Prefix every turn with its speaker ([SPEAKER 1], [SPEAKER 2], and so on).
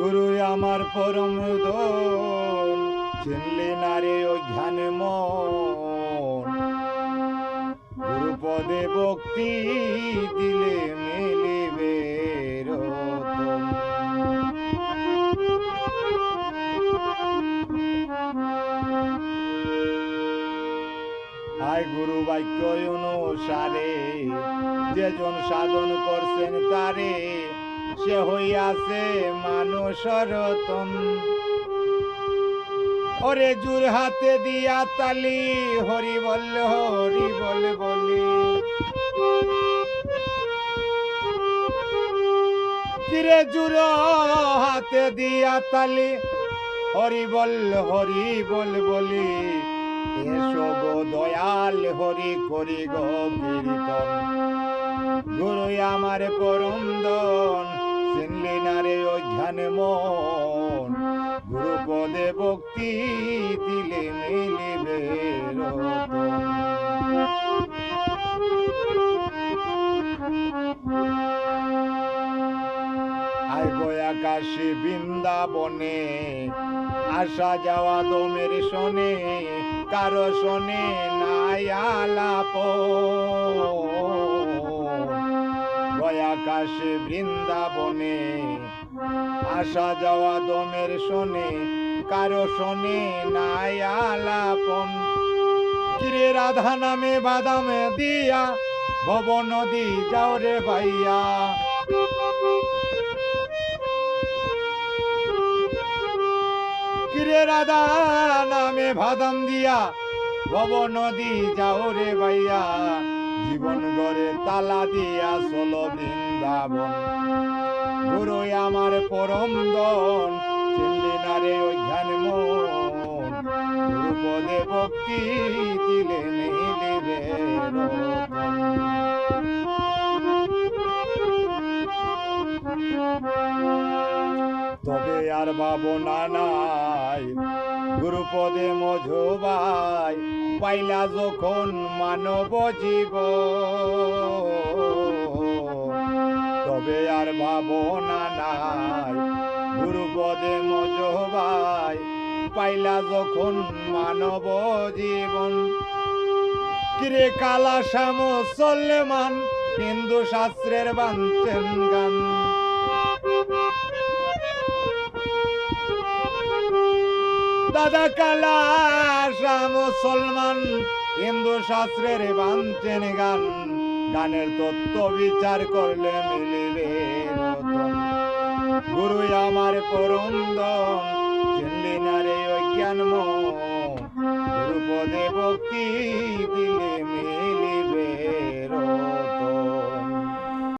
[SPEAKER 1] গুরু আমার পরম চিনলি না রে অজ্ঞান মন। গুরু পদে ভক্তি দিলে মিলিবে গুরু বাক্য অনুসারে যেজন সাধন করছেন তারে সে হইয়াছে মানুষ রতন ওরে জুর হাতে দিয়া তালি, হরি বল হরি বল, বলি। কিরে জুর হাতে দিয়া তালি, হরি বল হরি বল, বলি। এসো গো দয়াল হরি করি গো কীর্তন। গুরু আমার পরম দন, চিনলি না রে মন। গুরু পদে ভক্তি দিলে মিলিবে গো আকাশে বৃন্দাবনে, আসা যাওয়া দমের শোনে, কারও শোনে নাই আলাপ। গয়াকাশে বৃন্দাবনে। আসা যাওয়া দমের শোনে, কারও শোনে নাই আলাপন। কিরে রাধা নামে বাদামে দিয়া ভব নদী যাও রে ভাইয়া। কিরে রাধা নামে ভাদাম দিয়া ভব নদী যাও রে ভাইয়া। জীবন গড়ে তালা দিয়া চল বৃন্দাবন। গুরু আমার পরম দন, চিনলি না রে অজ্ঞান মন। গুরু ভক্তি দিলে রতন তবে আর ভাবনা নাই গুরুপদে মধুবাই পাইলা যখন মানব জীব। তবে আর ভাবনা নাই, গুরুপদে মধুবাই পাইলা যখন মানব জীবন। কিরে কালা শ্যাম সল্লেমান হিন্দু শাস্ত্রের বাঞ্চেন গান। দাদা কালা শাহ মুসলমান, হিন্দু শাস্ত্রের বাঞ্চেন গান। গানের তত্ত্ব বিচার করলে মিলিবে গুরু আমার দম চিনলি না রে অজ্ঞান গুরু ভক্তি দিলে